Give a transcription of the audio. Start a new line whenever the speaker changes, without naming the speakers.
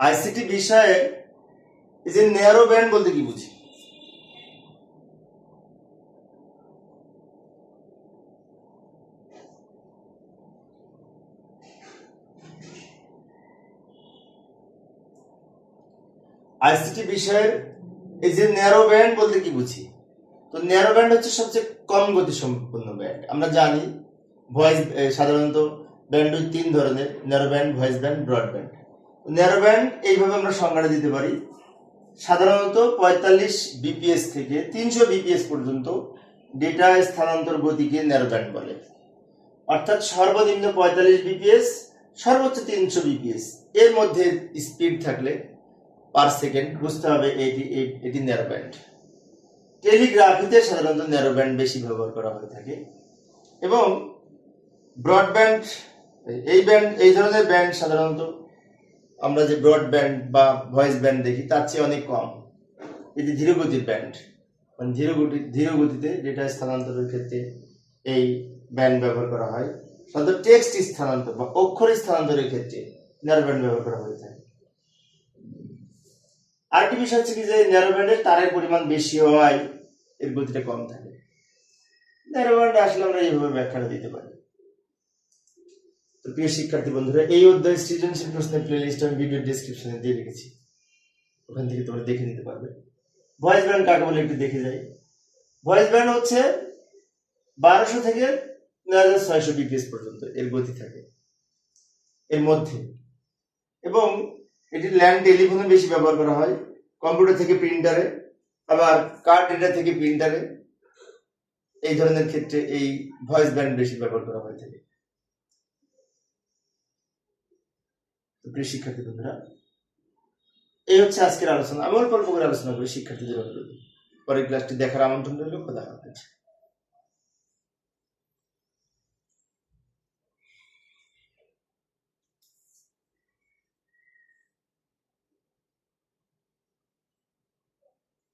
ICT বিষয়ে এই যে ন্যারো ব্যান্ড বলতে কি বুঝি? আইসিটি বিষয়ের এই যে ন্যারো ব্যান্ড বলতে কি বুঝি? তো ন্যারো ব্যান্ড হচ্ছে সবচেয়ে কম গতি সম্পন্ন ব্যান্ড আমরা জানি ভয়েস সাধারণত ব্যান্ড ওই তিন ধরনের narrow band voice band broad band narrow band এইভাবে আমরা সংজ্ঞাটা দিতে পারি। সাধারণত পঁয়তাল্লিশ বিপিএস থেকে তিনশো বিপিএস পর্যন্ত ডেটা স্থানান্তর গতিকে ন্যারো ব্যান্ড বলে। অর্থাৎ সর্বনিম্ন পঁয়তাল্লিশ বিপিএস, সর্বোচ্চ তিনশো বিপিএস। এর মধ্যে স্পিড থাকলে পার সেকেন্ড বুঝতে হবে এটি এটি ন্যারো ব্যান্ড। টেলিগ্রাফিতে সাধারণত ন্যারো ব্যান্ড বেশি ব্যবহার করা হয়ে থাকে। এবং ব্রডব্যান্ড, এই ব্যান্ড, এই ধরনের ব্যান্ড সাধারণত আমরা যে ব্রডব্যান্ড বা ভয়েস ব্যান্ড দেখি, তার চেয়ে অনেক কম। এটি ধীরগতির ব্যান্ড মানে ধীর গতি ধীর গতিতে ডেটা স্থানান্তরের ক্ষেত্রে এই ব্যান্ড ব্যবহার করা হয়। সাধারণত টেক্সট স্থানান্তর বা অক্ষর স্থানান্তরের ক্ষেত্রে ন্যারো ব্যান্ড ব্যবহার করা হয়ে থাকে। আরেকটি বিষয় হচ্ছে কি যে ন্যারো ব্যান্ডের তারের পরিমাণ বেশি হওয়ায় এর গতিটা কম থাকে। ন্যারো ব্যান্ডে আসলে আমরা এইভাবে ব্যাখ্যাটা দিতে পারি। তো প্রিয় শিক্ষার্থী বন্ধুরা, এই অধ্যায় সৃজনশীল প্রশ্নের প্লেলিস্ট আমি ভিডিও ডিসক্রিপশনে দিয়ে রেখেছি। ওখান থেকে তোমরা দেখে নিতে পারবে। ভয়েস ব্যান্ড কাকে বলে একটু দেখে যাই। ভয়েস ব্যান্ড হচ্ছে বারোশো থেকে হাজার ছয়শো বিপিএস পর্যন্ত, এর গতি থাকে, এর মধ্যে। এবং এটি ল্যান্ড টেলিফোনে বেশি ব্যবহার করা হয় কম্পিউটার থেকে প্রিন্টারে আবার কার্ড ডেটা থেকে প্রিন্টারে এই ধরনের ক্ষেত্রে এই ভয়েস ব্যান্ড বেশি ব্যবহার করা হয়ে থাকে। প্রিয় শিক্ষার্থী বন্ধুরা, এই হচ্ছে আজকের আলোচনা। আমি অল্প অল্প করে আলোচনা করি শিক্ষার্থীদের অনুরোধ। পরের ক্লাসটি দেখার আমন্ত্রণ রইল, খোদা হাফেজ।